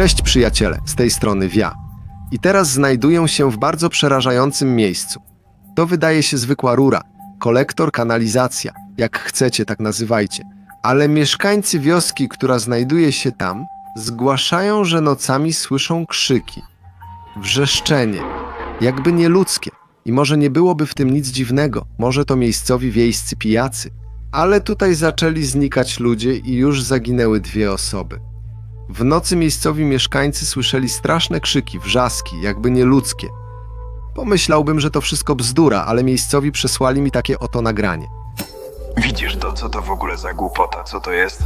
Cześć przyjaciele, z tej strony Wia. I teraz znajduję się w bardzo przerażającym miejscu. To wydaje się zwykła rura, kolektor, kanalizacja, jak chcecie, tak nazywajcie. Ale mieszkańcy wioski, która znajduje się tam, zgłaszają, że nocami słyszą krzyki, wrzeszczenie, jakby nieludzkie. I może nie byłoby w tym nic dziwnego, może to miejscowi wiejscy pijacy. Ale tutaj zaczęli znikać ludzie i już zaginęły dwie osoby. W nocy miejscowi mieszkańcy słyszeli straszne krzyki, wrzaski, jakby nieludzkie. Pomyślałbym, że to wszystko bzdura, ale miejscowi przesłali mi takie oto nagranie. Widzisz to, co to w ogóle za głupota? Co to jest?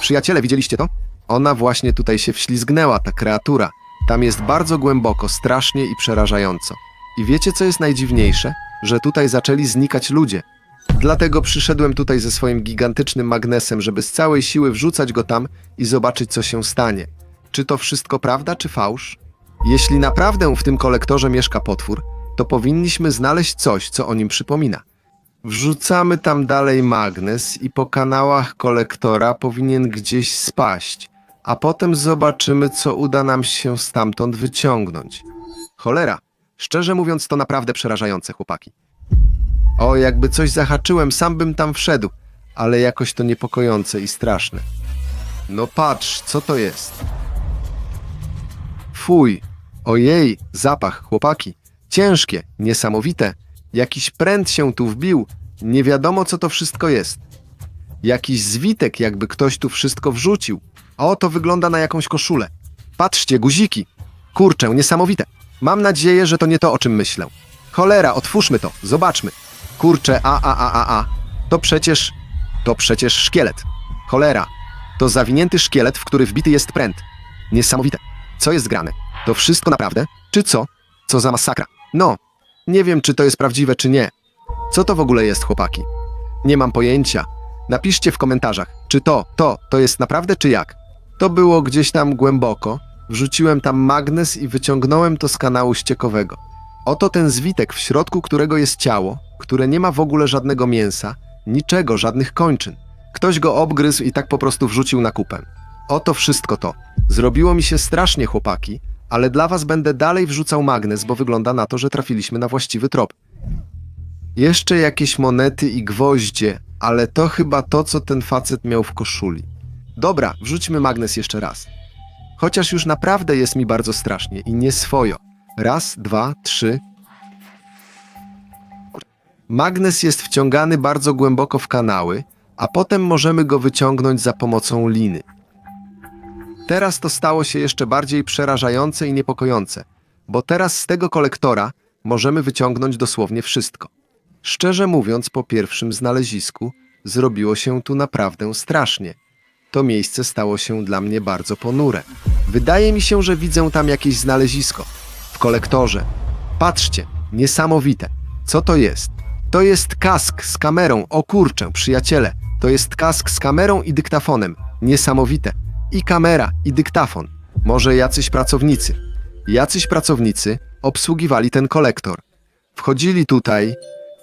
Przyjaciele, widzieliście to? Ona właśnie tutaj się wślizgnęła, ta kreatura. Tam jest bardzo głęboko, strasznie i przerażająco. I wiecie, co jest najdziwniejsze? Że tutaj zaczęli znikać ludzie. Dlatego przyszedłem tutaj ze swoim gigantycznym magnesem, żeby z całej siły wrzucać go tam i zobaczyć, co się stanie. Czy to wszystko prawda, czy fałsz? Jeśli naprawdę w tym kolektorze mieszka potwór, to powinniśmy znaleźć coś, co o nim przypomina. Wrzucamy tam dalej magnes i po kanałach kolektora powinien gdzieś spaść, a potem zobaczymy, co uda nam się stamtąd wyciągnąć. Cholera, szczerze mówiąc, to naprawdę przerażające, chłopaki. O, jakby coś zahaczyłem, sam bym tam wszedł, ale jakoś to niepokojące i straszne. No patrz, co to jest? Fuj, ojej, zapach, chłopaki. Ciężkie, niesamowite. Jakiś pręt się tu wbił, nie wiadomo co to wszystko jest. Jakiś zwitek, jakby ktoś tu wszystko wrzucił. O, to wygląda na jakąś koszulę. Patrzcie, guziki. Kurczę, niesamowite. Mam nadzieję, że to nie to, o czym myślę. Cholera, otwórzmy to, zobaczmy. Kurczę, a, a, a, a, a. To przecież... To przecież szkielet. Cholera. To zawinięty szkielet, w który wbity jest pręt. Niesamowite. Co jest grane? To wszystko naprawdę? Czy co? Co za masakra? No, nie wiem, czy to jest prawdziwe, czy nie. Co to w ogóle jest, chłopaki? Nie mam pojęcia. Napiszcie w komentarzach, czy to, to, to jest naprawdę, czy jak. To było gdzieś tam głęboko. Wrzuciłem tam magnes i wyciągnąłem to z kanału ściekowego. Oto ten zwitek, w środku którego jest ciało, które nie ma w ogóle żadnego mięsa, niczego, żadnych kończyn. Ktoś go obgryzł i tak po prostu wrzucił na kupę. Oto wszystko to. Zrobiło mi się strasznie, chłopaki, ale dla was będę dalej wrzucał magnes, bo wygląda na to, że trafiliśmy na właściwy trop. Jeszcze jakieś monety i gwoździe, ale to chyba to, co ten facet miał w koszuli. Dobra, wrzućmy magnes jeszcze raz. Chociaż już naprawdę jest mi bardzo strasznie i nie swojo. Raz, dwa, trzy. Magnes jest wciągany bardzo głęboko w kanały, a potem możemy go wyciągnąć za pomocą liny. Teraz to stało się jeszcze bardziej przerażające i niepokojące, bo teraz z tego kolektora możemy wyciągnąć dosłownie wszystko. Szczerze mówiąc, po pierwszym znalezisku zrobiło się tu naprawdę strasznie. To miejsce stało się dla mnie bardzo ponure. Wydaje mi się, że widzę tam jakieś znalezisko. W kolektorze. Patrzcie, niesamowite. Co to jest? To jest kask z kamerą. O kurczę, przyjaciele. To jest kask z kamerą i dyktafonem. Niesamowite. I kamera, i dyktafon. Może jacyś pracownicy. Jacyś pracownicy obsługiwali ten kolektor. Wchodzili tutaj,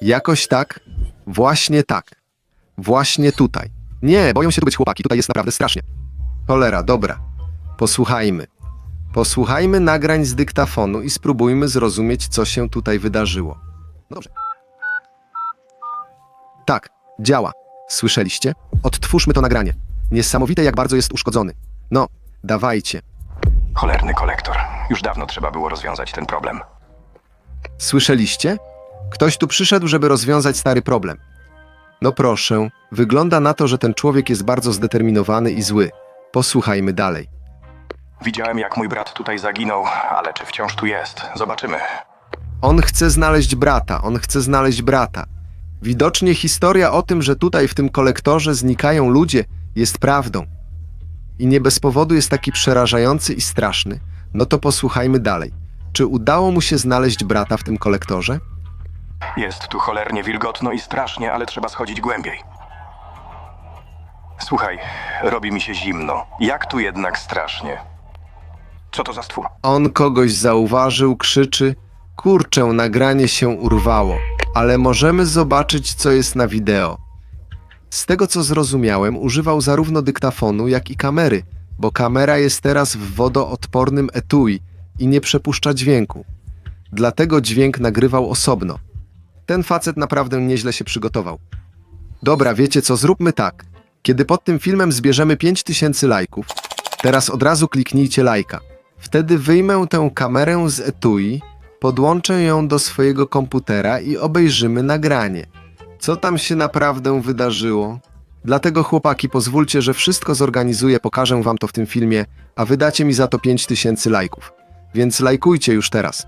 jakoś tak, właśnie tak. Właśnie tutaj. Nie, boją się tu być chłopaki, tutaj jest naprawdę strasznie. Cholera, dobra. Posłuchajmy. Posłuchajmy nagrań z dyktafonu i spróbujmy zrozumieć, co się tutaj wydarzyło. Dobrze. Tak, działa. Słyszeliście? Odtwórzmy to nagranie. Niesamowite, jak bardzo jest uszkodzony. No, dawajcie. Cholerny kolektor. Już dawno trzeba było rozwiązać ten problem. Słyszeliście? Ktoś tu przyszedł, żeby rozwiązać stary problem. No proszę, wygląda na to, że ten człowiek jest bardzo zdeterminowany i zły. Posłuchajmy dalej. Widziałem, jak mój brat tutaj zaginął, ale czy wciąż tu jest? Zobaczymy. On chce znaleźć brata, on chce znaleźć brata. Widocznie historia o tym, że tutaj w tym kolektorze znikają ludzie, jest prawdą. I nie bez powodu jest taki przerażający i straszny. No to posłuchajmy dalej. Czy udało mu się znaleźć brata w tym kolektorze? Jest tu cholernie wilgotno i strasznie, ale trzeba schodzić głębiej. Słuchaj, robi mi się zimno. Jak tu jednak strasznie. Co to za stwór? On kogoś zauważył, krzyczy: Kurczę, nagranie się urwało, ale możemy zobaczyć, co jest na wideo. Z tego co zrozumiałem, używał zarówno dyktafonu, jak i kamery, bo kamera jest teraz w wodoodpornym etui i nie przepuszcza dźwięku. Dlatego dźwięk nagrywał osobno. Ten facet naprawdę nieźle się przygotował. Dobra, wiecie co, zróbmy tak. Kiedy pod tym filmem zbierzemy 5000 lajków, teraz od razu kliknijcie lajka. Wtedy wyjmę tę kamerę z etui, podłączę ją do swojego komputera i obejrzymy nagranie. Co tam się naprawdę wydarzyło? Dlatego chłopaki, pozwólcie, że wszystko zorganizuję, pokażę wam to w tym filmie, a wydacie mi za to 5000 lajków. Więc lajkujcie już teraz.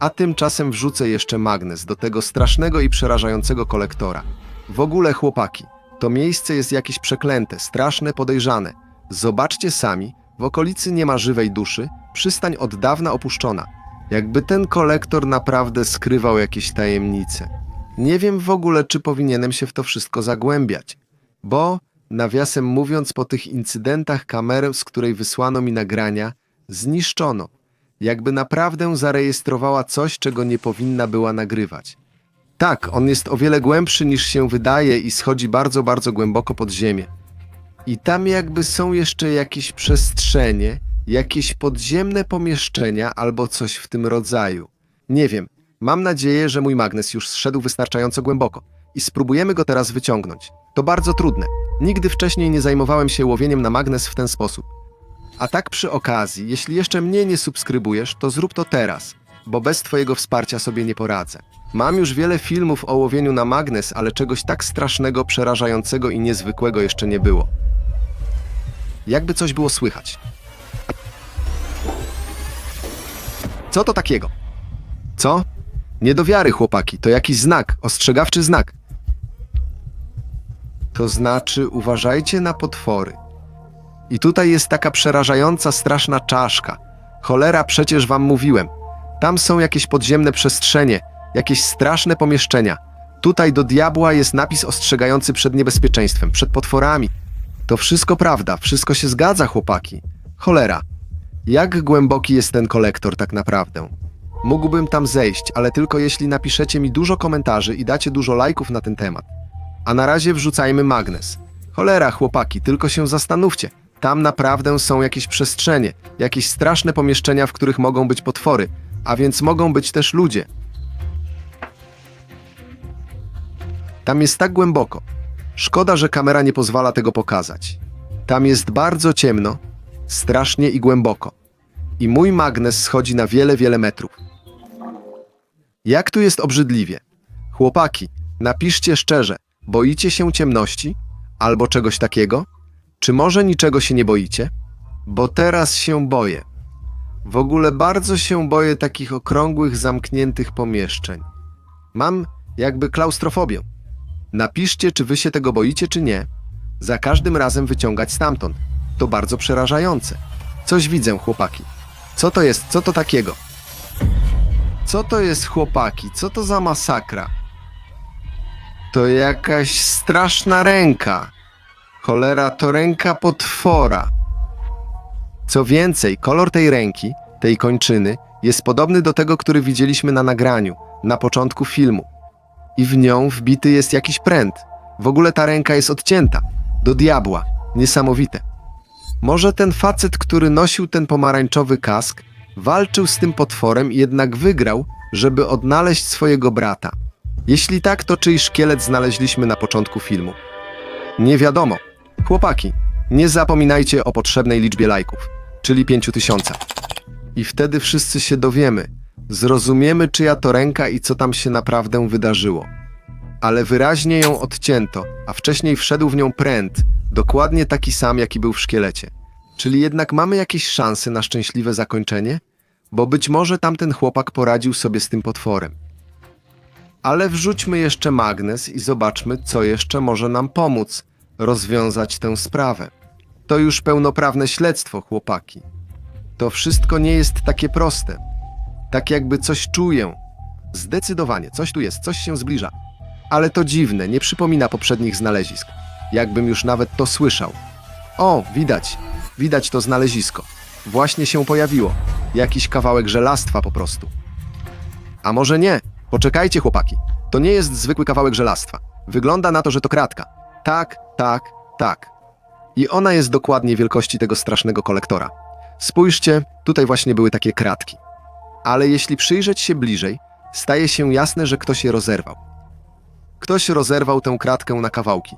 A tymczasem wrzucę jeszcze magnes do tego strasznego i przerażającego kolektora. W ogóle chłopaki, to miejsce jest jakieś przeklęte, straszne, podejrzane. Zobaczcie sami, w okolicy nie ma żywej duszy, przystań od dawna opuszczona. Jakby ten kolektor naprawdę skrywał jakieś tajemnice. Nie wiem w ogóle, czy powinienem się w to wszystko zagłębiać. Bo, nawiasem mówiąc, po tych incydentach kamerę, z której wysłano mi nagrania, zniszczono. Jakby naprawdę zarejestrowała coś, czego nie powinna była nagrywać. Tak, on jest o wiele głębszy niż się wydaje i schodzi bardzo, bardzo głęboko pod ziemię. I tam jakby są jeszcze jakieś przestrzenie, jakieś podziemne pomieszczenia albo coś w tym rodzaju. Nie wiem. Mam nadzieję, że mój magnes już zszedł wystarczająco głęboko i spróbujemy go teraz wyciągnąć. To bardzo trudne. Nigdy wcześniej nie zajmowałem się łowieniem na magnes w ten sposób. A tak przy okazji, jeśli jeszcze mnie nie subskrybujesz, to zrób to teraz, bo bez Twojego wsparcia sobie nie poradzę. Mam już wiele filmów o łowieniu na magnes, ale czegoś tak strasznego, przerażającego i niezwykłego jeszcze nie było. Jakby coś było słychać. Co to takiego? Co? Nie do wiary, chłopaki. To jakiś znak, ostrzegawczy znak. To znaczy, uważajcie na potwory. I tutaj jest taka przerażająca, straszna czaszka. Cholera, przecież wam mówiłem. Tam są jakieś podziemne przestrzenie, jakieś straszne pomieszczenia. Tutaj do diabła jest napis ostrzegający przed niebezpieczeństwem, przed potworami. To wszystko prawda, wszystko się zgadza, chłopaki. Cholera. Jak głęboki jest ten kolektor tak naprawdę? Mógłbym tam zejść, ale tylko jeśli napiszecie mi dużo komentarzy i dacie dużo lajków na ten temat. A na razie wrzucajmy magnes. Cholera, chłopaki, tylko się zastanówcie. Tam naprawdę są jakieś przestrzenie, jakieś straszne pomieszczenia, w których mogą być potwory, a więc mogą być też ludzie. Tam jest tak głęboko. Szkoda, że kamera nie pozwala tego pokazać. Tam jest bardzo ciemno, strasznie i głęboko. I mój magnes schodzi na wiele, wiele metrów. Jak tu jest obrzydliwie. Chłopaki, napiszcie szczerze, boicie się ciemności? Albo czegoś takiego? Czy może niczego się nie boicie? Bo teraz się boję. W ogóle bardzo się boję takich okrągłych, zamkniętych pomieszczeń. Mam jakby klaustrofobię. Napiszcie, czy wy się tego boicie, czy nie. Za każdym razem wyciągać stamtąd. To bardzo przerażające. Coś widzę, chłopaki. Co to jest? Co to takiego? Co to jest, chłopaki? Co to za masakra? To jakaś straszna ręka. Cholera, to ręka potwora. Co więcej, kolor tej ręki, tej kończyny, jest podobny do tego, który widzieliśmy na nagraniu, na początku filmu. I w nią wbity jest jakiś pręt. W ogóle ta ręka jest odcięta. Do diabła. Niesamowite. Może ten facet, który nosił ten pomarańczowy kask, walczył z tym potworem i jednak wygrał, żeby odnaleźć swojego brata. Jeśli tak, to czyj szkielet znaleźliśmy na początku filmu? Nie wiadomo. Chłopaki, nie zapominajcie o potrzebnej liczbie lajków, czyli 5000. I wtedy wszyscy się dowiemy, zrozumiemy czyja to ręka i co tam się naprawdę wydarzyło. Ale wyraźnie ją odcięto, a wcześniej wszedł w nią pręt, dokładnie taki sam, jaki był w szkielecie. Czyli jednak mamy jakieś szanse na szczęśliwe zakończenie? Bo być może tamten chłopak poradził sobie z tym potworem. Ale wrzućmy jeszcze magnes i zobaczmy, co jeszcze może nam pomóc rozwiązać tę sprawę. To już pełnoprawne śledztwo, chłopaki. To wszystko nie jest takie proste. Tak jakby coś czuję. Zdecydowanie, coś tu jest, coś się zbliża. Ale to dziwne, nie przypomina poprzednich znalezisk. Jakbym już nawet to słyszał. O, widać, widać to znalezisko. Właśnie się pojawiło. Jakiś kawałek żelastwa po prostu. A może nie? Poczekajcie, chłopaki. To nie jest zwykły kawałek żelastwa. Wygląda na to, że to kratka. Tak, tak, tak. I ona jest dokładnie wielkości tego strasznego kolektora. Spójrzcie, tutaj właśnie były takie kratki. Ale jeśli przyjrzeć się bliżej, staje się jasne, że ktoś je rozerwał. Ktoś rozerwał tę kratkę na kawałki.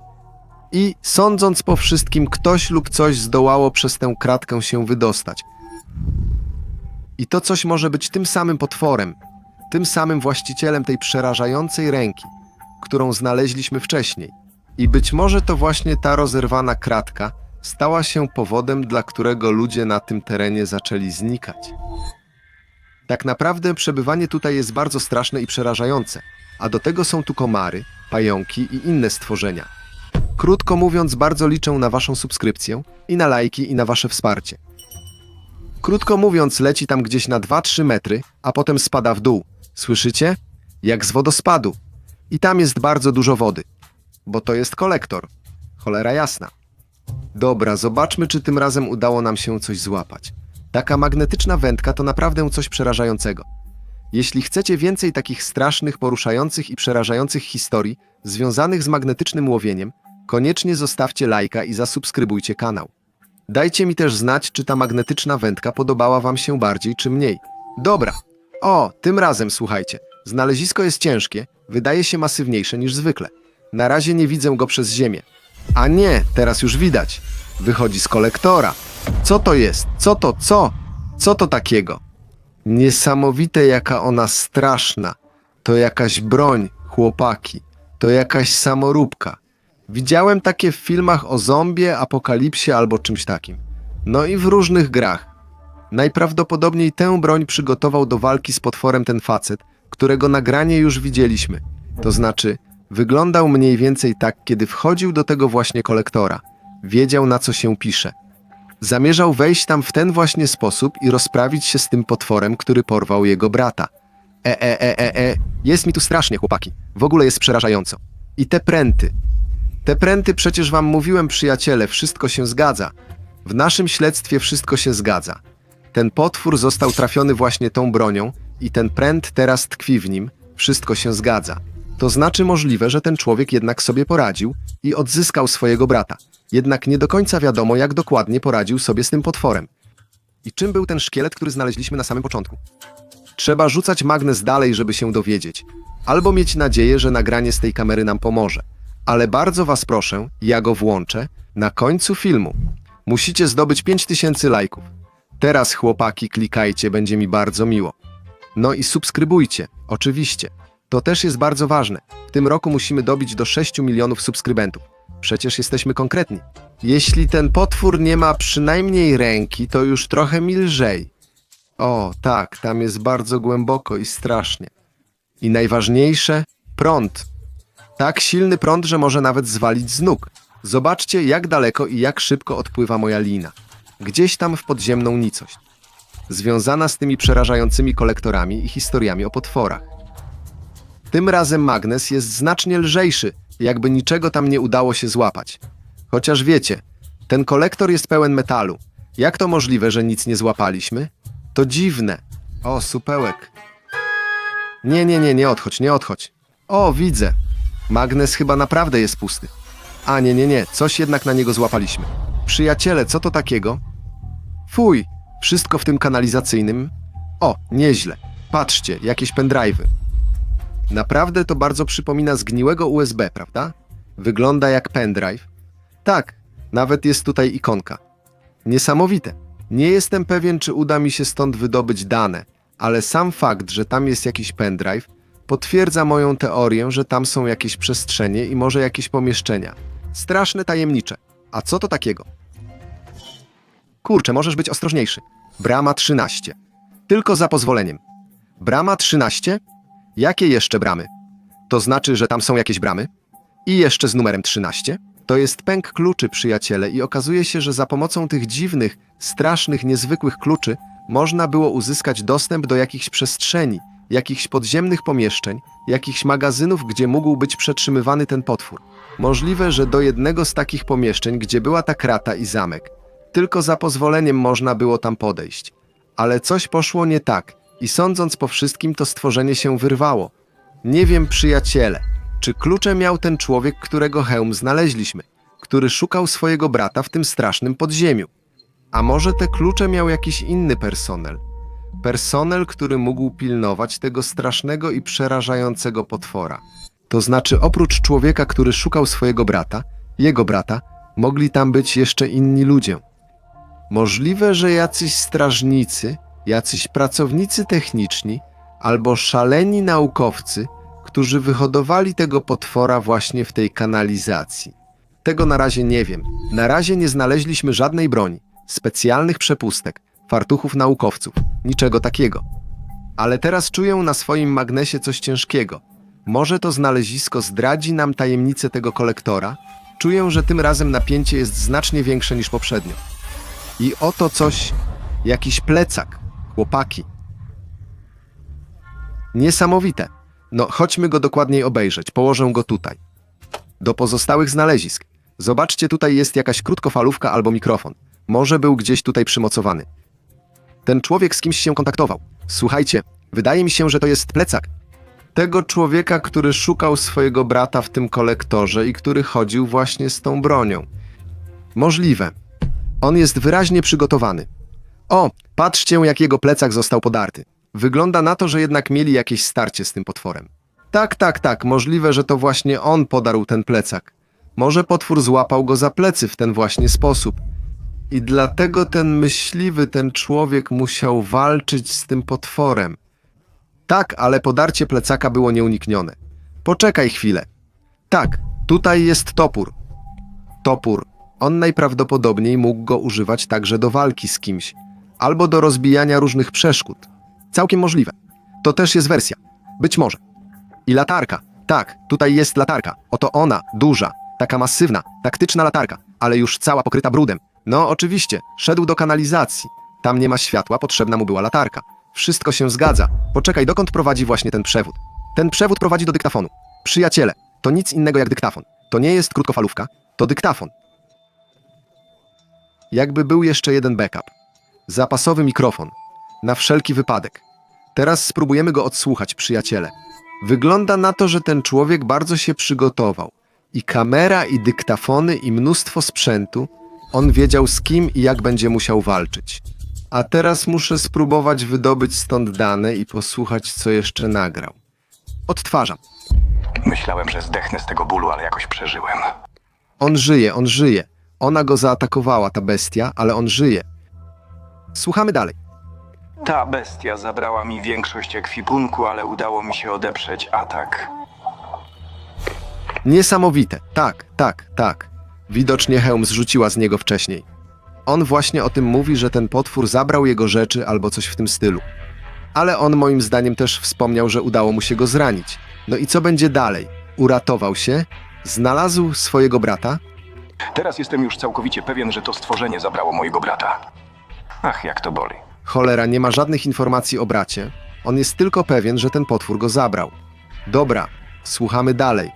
I sądząc po wszystkim, ktoś lub coś zdołało przez tę kratkę się wydostać. I to coś może być tym samym potworem, tym samym właścicielem tej przerażającej ręki, którą znaleźliśmy wcześniej. I być może to właśnie ta rozerwana kratka stała się powodem, dla którego ludzie na tym terenie zaczęli znikać. Tak naprawdę przebywanie tutaj jest bardzo straszne i przerażające, a do tego są tu komary, pająki i inne stworzenia. Krótko mówiąc, bardzo liczę na Waszą subskrypcję i na lajki i na Wasze wsparcie. Krótko mówiąc, leci tam gdzieś na 2-3 metry, a potem spada w dół. Słyszycie? Jak z wodospadu. I tam jest bardzo dużo wody, bo to jest kolektor. Cholera jasna. Dobra, zobaczmy, czy tym razem udało nam się coś złapać. Taka magnetyczna wędka to naprawdę coś przerażającego. Jeśli chcecie więcej takich strasznych, poruszających i przerażających historii związanych z magnetycznym łowieniem, koniecznie zostawcie lajka i zasubskrybujcie kanał. Dajcie mi też znać, czy ta magnetyczna wędka podobała Wam się bardziej czy mniej. Dobra. O, tym razem słuchajcie. Znalezisko jest ciężkie, wydaje się masywniejsze niż zwykle. Na razie nie widzę go przez ziemię. A nie, teraz już widać. Wychodzi z kolektora. Co to jest? Co to? Co? Co to takiego? Niesamowite, jaka ona straszna. To jakaś broń, chłopaki. To jakaś samoróbka. Widziałem takie w filmach o zombie, apokalipsie albo czymś takim. No i w różnych grach. Najprawdopodobniej tę broń przygotował do walki z potworem ten facet, którego nagranie już widzieliśmy. To znaczy, wyglądał mniej więcej tak, kiedy wchodził do tego właśnie kolektora. Wiedział, na co się pisze. Zamierzał wejść tam w ten właśnie sposób i rozprawić się z tym potworem, który porwał jego brata. E, e, e, e, e, jest mi tu strasznie, chłopaki. W ogóle jest przerażająco. I te pręty. Te pręty przecież wam mówiłem, przyjaciele, wszystko się zgadza. W naszym śledztwie wszystko się zgadza. Ten potwór został trafiony właśnie tą bronią i ten pręt teraz tkwi w nim. Wszystko się zgadza. To znaczy możliwe, że ten człowiek jednak sobie poradził i odzyskał swojego brata. Jednak nie do końca wiadomo, jak dokładnie poradził sobie z tym potworem. I czym był ten szkielet, który znaleźliśmy na samym początku? Trzeba rzucać magnes dalej, żeby się dowiedzieć. Albo mieć nadzieję, że nagranie z tej kamery nam pomoże. Ale bardzo was proszę, ja go włączę na końcu filmu. Musicie zdobyć 5000 lajków. Teraz chłopaki klikajcie, będzie mi bardzo miło. No i subskrybujcie, oczywiście. To też jest bardzo ważne. W tym roku musimy dobić do 6 milionów subskrybentów. Przecież jesteśmy konkretni. Jeśli ten potwór nie ma przynajmniej ręki, to już trochę mi lżej. O, tak, tam jest bardzo głęboko i strasznie. I najważniejsze prąd. Tak silny prąd, że może nawet zwalić z nóg. Zobaczcie, jak daleko i jak szybko odpływa moja lina. Gdzieś tam w podziemną nicość. Związana z tymi przerażającymi kolektorami i historiami o potworach. Tym razem magnes jest znacznie lżejszy, jakby niczego tam nie udało się złapać. Chociaż wiecie, ten kolektor jest pełen metalu. Jak to możliwe, że nic nie złapaliśmy? To dziwne. O, supełek. Nie, nie, nie, nie odchodź, nie odchodź. O, widzę. Magnes chyba naprawdę jest pusty. A nie, nie, nie, coś jednak na niego złapaliśmy. Przyjaciele, co to takiego? Fuj, wszystko w tym kanalizacyjnym. O, nieźle. Patrzcie, jakieś pendrive'y. Naprawdę to bardzo przypomina zgniłego USB, prawda? Wygląda jak pendrive. Tak, nawet jest tutaj ikonka. Niesamowite. Nie jestem pewien, czy uda mi się stąd wydobyć dane, ale sam fakt, że tam jest jakiś pendrive, potwierdza moją teorię, że tam są jakieś przestrzenie i może jakieś pomieszczenia. Straszne tajemnicze. A co to takiego? Kurczę, możesz być ostrożniejszy. Brama 13. Tylko za pozwoleniem. Brama 13? Jakie jeszcze bramy? To znaczy, że tam są jakieś bramy? I jeszcze z numerem 13? To jest pęk kluczy, przyjaciele, i okazuje się, że za pomocą tych dziwnych, strasznych, niezwykłych kluczy można było uzyskać dostęp do jakichś przestrzeni, jakichś podziemnych pomieszczeń, jakichś magazynów, gdzie mógł być przetrzymywany ten potwór. Możliwe, że do jednego z takich pomieszczeń, gdzie była ta krata i zamek. Tylko za pozwoleniem można było tam podejść. Ale coś poszło nie tak i sądząc po wszystkim, to stworzenie się wyrwało. Nie wiem, przyjaciele, czy klucze miał ten człowiek, którego hełm znaleźliśmy, który szukał swojego brata w tym strasznym podziemiu. A może te klucze miał jakiś inny personel? Personel, który mógł pilnować tego strasznego i przerażającego potwora. To znaczy, oprócz człowieka, który szukał swojego brata, jego brata, mogli tam być jeszcze inni ludzie. Możliwe, że jacyś strażnicy, jacyś pracownicy techniczni albo szaleni naukowcy, którzy wyhodowali tego potwora właśnie w tej kanalizacji. Tego na razie nie wiem. Na razie nie znaleźliśmy żadnej broni, specjalnych przepustek, fartuchów naukowców, niczego takiego. Ale teraz czuję na swoim magnesie coś ciężkiego. Może to znalezisko zdradzi nam tajemnicę tego kolektora? Czuję, że tym razem napięcie jest znacznie większe niż poprzednio. I oto coś, jakiś plecak, chłopaki. Niesamowite. No, chodźmy go dokładniej obejrzeć. Położę go tutaj. Do pozostałych znalezisk. Zobaczcie, tutaj jest jakaś krótkofalówka albo mikrofon. Może był gdzieś tutaj przymocowany. Ten człowiek z kimś się kontaktował. Słuchajcie, wydaje mi się, że to jest plecak. Tego człowieka, który szukał swojego brata w tym kolektorze i który chodził właśnie z tą bronią. Możliwe. On jest wyraźnie przygotowany. O, patrzcie, jak jego plecak został podarty. Wygląda na to, że jednak mieli jakieś starcie z tym potworem. Tak, tak, tak, możliwe, że to właśnie on podarł ten plecak. Może potwór złapał go za plecy w ten właśnie sposób. I dlatego ten myśliwy, ten człowiek musiał walczyć z tym potworem. Tak, ale podarcie plecaka było nieuniknione. Poczekaj chwilę. Tak, tutaj jest topór. Topór. On najprawdopodobniej mógł go używać także do walki z kimś, albo do rozbijania różnych przeszkód. Całkiem możliwe. To też jest wersja. Być może. I latarka. Tak, tutaj jest latarka. Oto ona, duża, taka masywna, taktyczna latarka, ale już cała pokryta brudem. No, oczywiście, szedł do kanalizacji. Tam nie ma światła, potrzebna mu była latarka. Wszystko się zgadza. Poczekaj, dokąd prowadzi właśnie ten przewód? Ten przewód prowadzi do dyktafonu. Przyjaciele, to nic innego jak dyktafon. To nie jest krótkofalówka, to dyktafon. Jakby był jeszcze jeden backup. Zapasowy mikrofon. Na wszelki wypadek. Teraz spróbujemy go odsłuchać, przyjaciele. Wygląda na to, że ten człowiek bardzo się przygotował. I kamera, i dyktafony, i mnóstwo sprzętu. On wiedział z kim i jak będzie musiał walczyć. A teraz muszę spróbować wydobyć stąd dane i posłuchać, co jeszcze nagrał. Odtwarzam. Myślałem, że zdechnę z tego bólu, ale jakoś przeżyłem. On żyje, on żyje. Ona go zaatakowała, ta bestia, ale on żyje. Słuchamy dalej. Ta bestia zabrała mi większość ekwipunku, ale udało mi się odeprzeć atak. Niesamowite. Tak, tak, tak. Widocznie hełm zrzuciła z niego wcześniej. On właśnie o tym mówi, że ten potwór zabrał jego rzeczy albo coś w tym stylu. Ale on moim zdaniem też wspomniał, że udało mu się go zranić. No i co będzie dalej? Uratował się? Znalazł swojego brata? Teraz jestem już całkowicie pewien, że to stworzenie zabrało mojego brata. Ach, jak to boli. Cholera, nie ma żadnych informacji o bracie. On jest tylko pewien, że ten potwór go zabrał. Dobra, słuchamy dalej.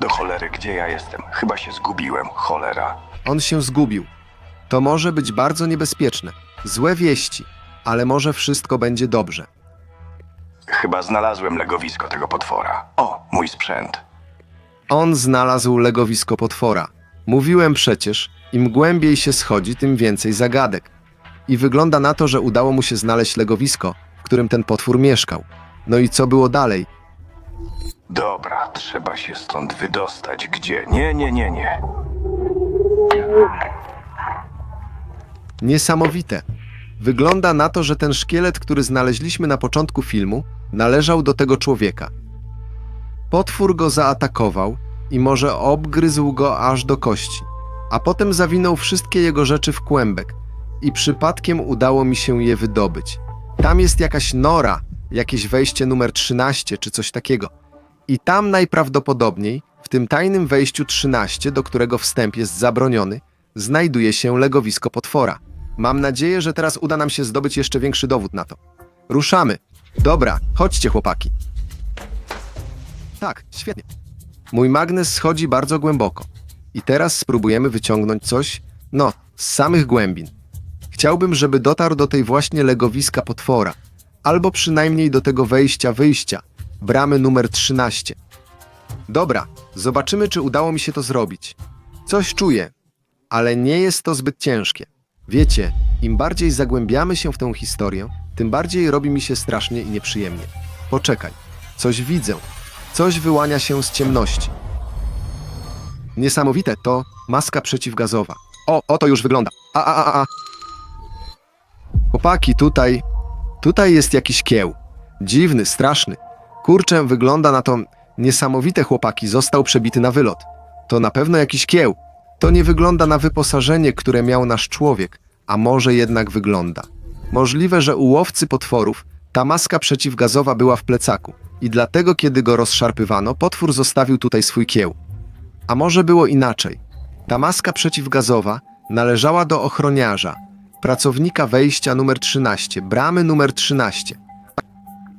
Do cholery, gdzie ja jestem? Chyba się zgubiłem, cholera. On się zgubił. To może być bardzo niebezpieczne. Złe wieści, ale może wszystko będzie dobrze. Chyba znalazłem legowisko tego potwora. O, mój sprzęt. On znalazł legowisko potwora. Mówiłem przecież, im głębiej się schodzi, tym więcej zagadek. I wygląda na to, że udało mu się znaleźć legowisko, w którym ten potwór mieszkał. No i co było dalej? Dobra, trzeba się stąd wydostać. Gdzie? Nie, nie, nie, nie. Niesamowite. Wygląda na to, że ten szkielet, który znaleźliśmy na początku filmu, należał do tego człowieka. Potwór go zaatakował i może obgryzł go aż do kości, a potem zawinął wszystkie jego rzeczy w kłębek i przypadkiem udało mi się je wydobyć. Tam jest jakaś nora, jakieś wejście numer 13 czy coś takiego. I tam najprawdopodobniej, w tym tajnym wejściu 13, do którego wstęp jest zabroniony, znajduje się legowisko potwora. Mam nadzieję, że teraz uda nam się zdobyć jeszcze większy dowód na to. Ruszamy. Dobra, chodźcie chłopaki. Tak, świetnie. Mój magnes schodzi bardzo głęboko. I teraz spróbujemy wyciągnąć coś, no, z samych głębin. Chciałbym, żeby dotarł do tej właśnie legowiska potwora, albo przynajmniej do tego wejścia, wyjścia, bramy numer 13. Dobra, zobaczymy, czy udało mi się to zrobić. Coś czuję, ale nie jest to zbyt ciężkie. Wiecie, im bardziej zagłębiamy się w tę historię, tym bardziej robi mi się strasznie i nieprzyjemnie. Poczekaj, coś widzę. Coś wyłania się z ciemności. Niesamowite to maska przeciwgazowa. O, o to już wygląda. A, a, a, a. Chłopaki, tutaj. Tutaj jest jakiś kieł. Dziwny, straszny. Kurczę, wygląda na to niesamowite, chłopaki. Został przebity na wylot. To na pewno jakiś kieł. To nie wygląda na wyposażenie, które miał nasz człowiek, a może jednak wygląda. Możliwe, że u łowcy potworów ta maska przeciwgazowa była w plecaku i dlatego, kiedy go rozszarpywano, potwór zostawił tutaj swój kieł. A może było inaczej? Ta maska przeciwgazowa należała do ochroniarza, pracownika wejścia numer 13, bramy numer 13.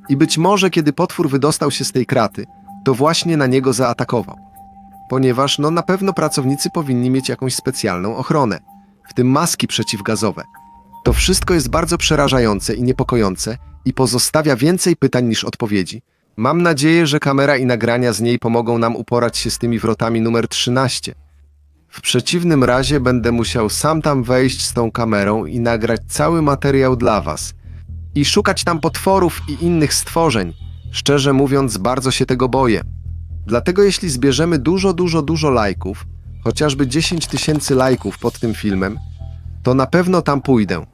I być może, kiedy potwór wydostał się z tej kraty, to właśnie na niego zaatakował. Ponieważ, no na pewno pracownicy powinni mieć jakąś specjalną ochronę, w tym maski przeciwgazowe. To wszystko jest bardzo przerażające i niepokojące i pozostawia więcej pytań niż odpowiedzi. Mam nadzieję, że kamera i nagrania z niej pomogą nam uporać się z tymi wrotami numer 13. W przeciwnym razie będę musiał sam tam wejść z tą kamerą i nagrać cały materiał dla was. I szukać tam potworów i innych stworzeń. Szczerze mówiąc, bardzo się tego boję. Dlatego jeśli zbierzemy dużo, dużo, dużo lajków, chociażby 10 tysięcy lajków pod tym filmem, to na pewno tam pójdę.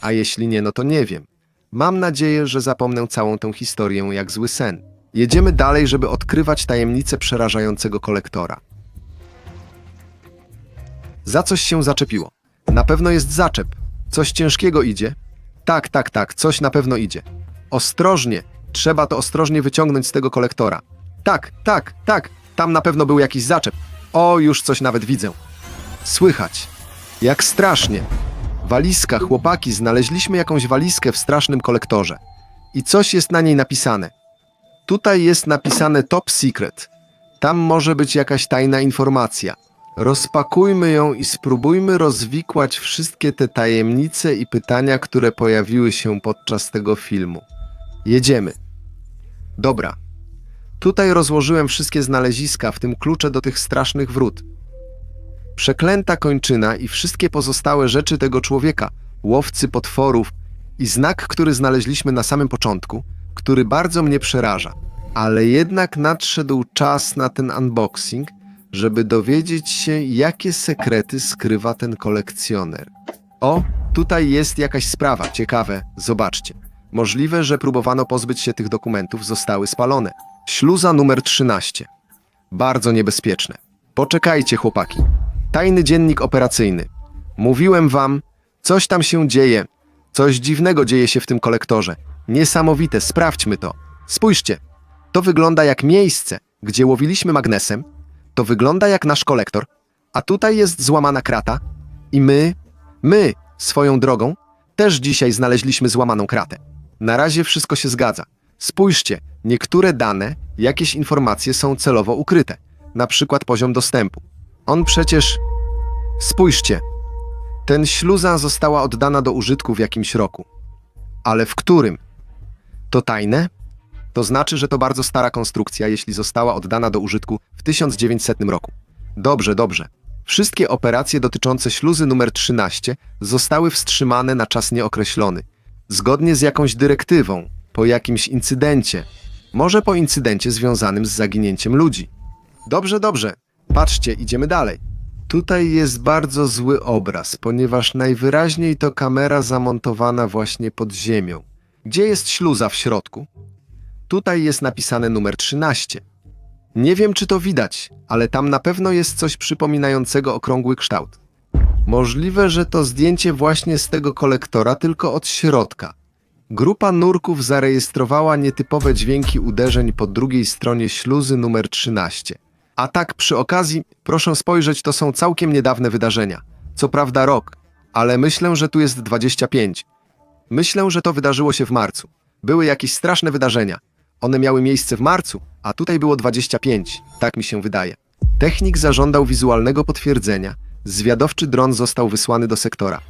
A jeśli nie, no to nie wiem. Mam nadzieję, że zapomnę całą tę historię jak zły sen. Jedziemy dalej, żeby odkrywać tajemnicę przerażającego kolektora. Za coś się zaczepiło. Na pewno jest zaczep. Coś ciężkiego idzie. Tak, tak, tak, coś na pewno idzie. Ostrożnie. Trzeba to ostrożnie wyciągnąć z tego kolektora. Tak, tak, tak. Tam na pewno był jakiś zaczep. O, już coś nawet widzę. Słychać. Jak strasznie. Walizka, chłopaki, znaleźliśmy jakąś walizkę w strasznym kolektorze. I coś jest na niej napisane. Tutaj jest napisane Top Secret. Tam może być jakaś tajna informacja. Rozpakujmy ją i spróbujmy rozwikłać wszystkie te tajemnice i pytania, które pojawiły się podczas tego filmu. Jedziemy. Dobra. Tutaj rozłożyłem wszystkie znaleziska, w tym klucze do tych strasznych wrót. Przeklęta kończyna i wszystkie pozostałe rzeczy tego człowieka, łowcy potworów i znak, który znaleźliśmy na samym początku, który bardzo mnie przeraża. Ale jednak nadszedł czas na ten unboxing, żeby dowiedzieć się, jakie sekrety skrywa ten kolekcjoner. O, tutaj jest jakaś sprawa, ciekawe, zobaczcie. Możliwe, że próbowano pozbyć się tych dokumentów, zostały spalone. Śluza numer 13. Bardzo niebezpieczne. Poczekajcie, chłopaki. Tajny dziennik operacyjny. Mówiłem wam, coś tam się dzieje. Coś dziwnego dzieje się w tym kolektorze. Niesamowite, sprawdźmy to. Spójrzcie. To wygląda jak miejsce, gdzie łowiliśmy magnesem. To wygląda jak nasz kolektor. A tutaj jest złamana krata. I my, my, swoją drogą, też dzisiaj znaleźliśmy złamaną kratę. Na razie wszystko się zgadza. Spójrzcie, niektóre dane, jakieś informacje są celowo ukryte. Na przykład poziom dostępu. On przecież. Spójrzcie. Ten śluza została oddana do użytku w jakimś roku. Ale w którym? To tajne? To znaczy, że to bardzo stara konstrukcja, jeśli została oddana do użytku w 1900 roku. Dobrze, dobrze. Wszystkie operacje dotyczące śluzy numer 13 zostały wstrzymane na czas nieokreślony, zgodnie z jakąś dyrektywą, po jakimś incydencie. Może po incydencie związanym z zaginięciem ludzi. Dobrze, dobrze. Patrzcie, idziemy dalej. Tutaj jest bardzo zły obraz, ponieważ najwyraźniej to kamera zamontowana właśnie pod ziemią. Gdzie jest śluza w środku? Tutaj jest napisane numer 13. Nie wiem, czy to widać, ale tam na pewno jest coś przypominającego okrągły kształt. Możliwe, że to zdjęcie właśnie z tego kolektora, tylko od środka. Grupa nurków zarejestrowała nietypowe dźwięki uderzeń po drugiej stronie śluzy numer 13. A tak, przy okazji, proszę spojrzeć, to są całkiem niedawne wydarzenia. Co prawda rok, ale myślę, że tu jest 25. Myślę, że to wydarzyło się w marcu. Były jakieś straszne wydarzenia. One miały miejsce w marcu, a tutaj było 25. Tak mi się wydaje. Technik zażądał wizualnego potwierdzenia. Zwiadowczy dron został wysłany do sektora.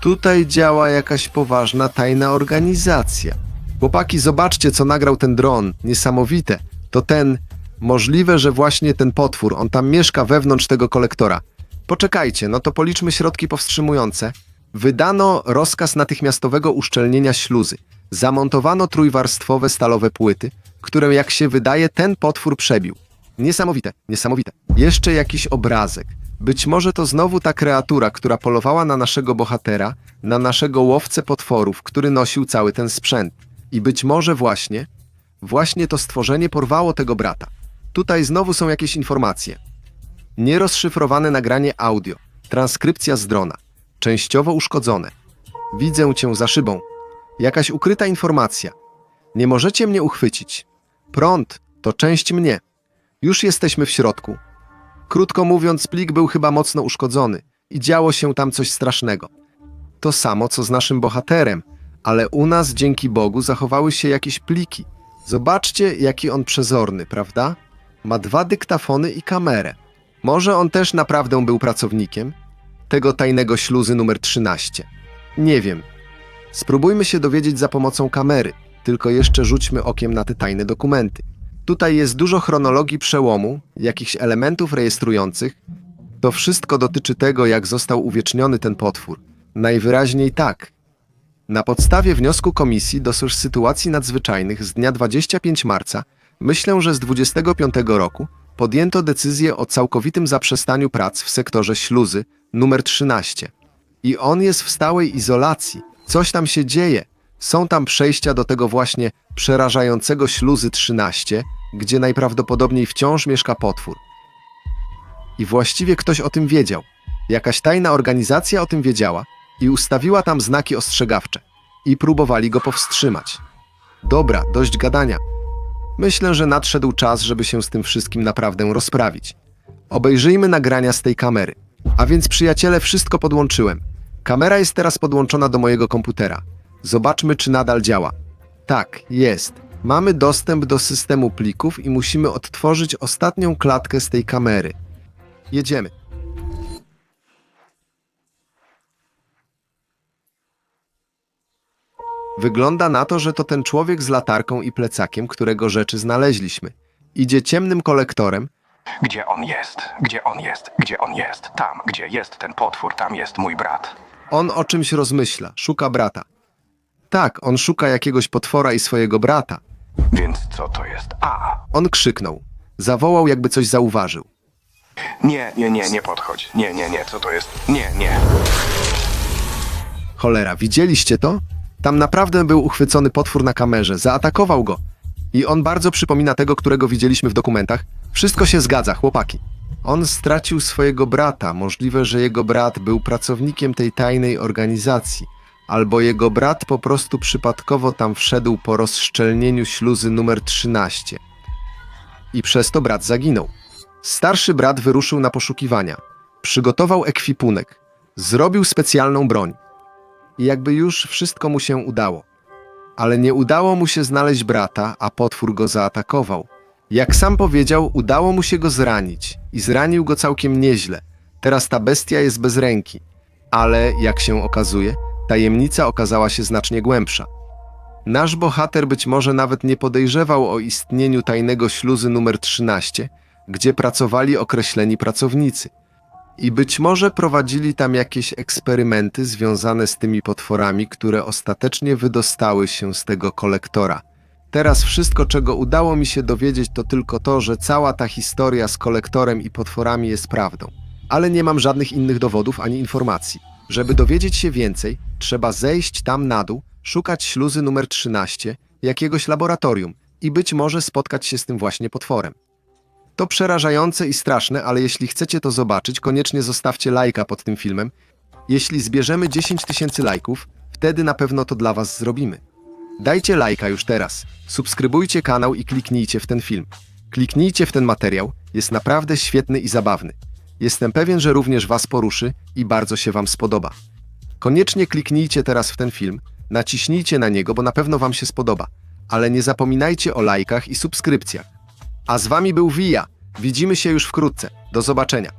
Tutaj działa jakaś poważna tajna organizacja. Chłopaki, zobaczcie, co nagrał ten dron. Niesamowite. To ten. Możliwe, że właśnie ten potwór, on tam mieszka wewnątrz tego kolektora. Poczekajcie, no to policzmy środki powstrzymujące. Wydano rozkaz natychmiastowego uszczelnienia śluzy. Zamontowano trójwarstwowe stalowe płyty, które jak się wydaje ten potwór przebił. Niesamowite, niesamowite. Jeszcze jakiś obrazek. Być może to znowu ta kreatura, która polowała na naszego bohatera, na naszego łowcę potworów, który nosił cały ten sprzęt. I być może właśnie, właśnie to stworzenie porwało tego brata. Tutaj znowu są jakieś informacje. Nierozszyfrowane nagranie audio, transkrypcja z drona, częściowo uszkodzone. Widzę cię za szybą. Jakaś ukryta informacja. Nie możecie mnie uchwycić. Prąd to część mnie. Już jesteśmy w środku. Krótko mówiąc, plik był chyba mocno uszkodzony i działo się tam coś strasznego. To samo co z naszym bohaterem, ale u nas dzięki Bogu zachowały się jakieś pliki. Zobaczcie, jaki on przezorny, prawda? Ma dwa dyktafony i kamerę. Może on też naprawdę był pracownikiem tego tajnego śluzy numer 13. Nie wiem. Spróbujmy się dowiedzieć za pomocą kamery, tylko jeszcze rzućmy okiem na te tajne dokumenty. Tutaj jest dużo chronologii przełomu, jakichś elementów rejestrujących. To wszystko dotyczy tego, jak został uwieczniony ten potwór. Najwyraźniej tak. Na podstawie wniosku Komisji do Sytuacji Nadzwyczajnych z dnia 25 marca, myślę, że z 25 roku, podjęto decyzję o całkowitym zaprzestaniu prac w sektorze śluzy numer 13. I on jest w stałej izolacji. Coś tam się dzieje. Są tam przejścia do tego właśnie przerażającego śluzy 13, gdzie najprawdopodobniej wciąż mieszka potwór. I właściwie ktoś o tym wiedział. Jakaś tajna organizacja o tym wiedziała i ustawiła tam znaki ostrzegawcze. I próbowali go powstrzymać. Dobra, dość gadania. Myślę, że nadszedł czas, żeby się z tym wszystkim naprawdę rozprawić. Obejrzyjmy nagrania z tej kamery. A więc, przyjaciele, wszystko podłączyłem. Kamera jest teraz podłączona do mojego komputera. Zobaczmy, czy nadal działa. Tak, jest. Mamy dostęp do systemu plików i musimy odtworzyć ostatnią klatkę z tej kamery. Jedziemy. Wygląda na to, że to ten człowiek z latarką i plecakiem, którego rzeczy znaleźliśmy. Idzie ciemnym kolektorem, Gdzie on jest? Gdzie on jest? Gdzie on jest? Tam, gdzie jest ten potwór, tam jest mój brat. On o czymś rozmyśla, szuka brata. Tak, on szuka jakiegoś potwora i swojego brata. Więc co to jest? A! On krzyknął. Zawołał, jakby coś zauważył. Nie, nie, nie, nie podchodź. Nie, nie, nie, co to jest? Nie, nie. Cholera, widzieliście to? Tam naprawdę był uchwycony potwór na kamerze, zaatakował go. I on bardzo przypomina tego, którego widzieliśmy w dokumentach. Wszystko się zgadza, chłopaki. On stracił swojego brata. Możliwe, że jego brat był pracownikiem tej tajnej organizacji. Albo jego brat po prostu przypadkowo tam wszedł po rozszczelnieniu śluzy numer 13. I przez to brat zaginął. Starszy brat wyruszył na poszukiwania. Przygotował ekwipunek. Zrobił specjalną broń i jakby już wszystko mu się udało. Ale nie udało mu się znaleźć brata, a potwór go zaatakował. Jak sam powiedział, udało mu się go zranić i zranił go całkiem nieźle. Teraz ta bestia jest bez ręki, ale jak się okazuje, tajemnica okazała się znacznie głębsza. Nasz bohater być może nawet nie podejrzewał o istnieniu tajnego śluzy numer 13, gdzie pracowali określeni pracownicy. I być może prowadzili tam jakieś eksperymenty związane z tymi potworami, które ostatecznie wydostały się z tego kolektora. Teraz wszystko, czego udało mi się dowiedzieć, to tylko to, że cała ta historia z kolektorem i potworami jest prawdą. Ale nie mam żadnych innych dowodów ani informacji. Żeby dowiedzieć się więcej, trzeba zejść tam na dół, szukać śluzy numer 13, jakiegoś laboratorium i być może spotkać się z tym właśnie potworem. To przerażające i straszne, ale jeśli chcecie to zobaczyć, koniecznie zostawcie lajka pod tym filmem. Jeśli zbierzemy 10 tysięcy lajków, wtedy na pewno to dla Was zrobimy. Dajcie lajka już teraz, subskrybujcie kanał i kliknijcie w ten film. Kliknijcie w ten materiał, jest naprawdę świetny i zabawny. Jestem pewien, że również Was poruszy i bardzo się Wam spodoba. Koniecznie kliknijcie teraz w ten film, naciśnijcie na niego, bo na pewno Wam się spodoba. Ale nie zapominajcie o lajkach i subskrypcjach. A z wami był Wija. Widzimy się już wkrótce. Do zobaczenia.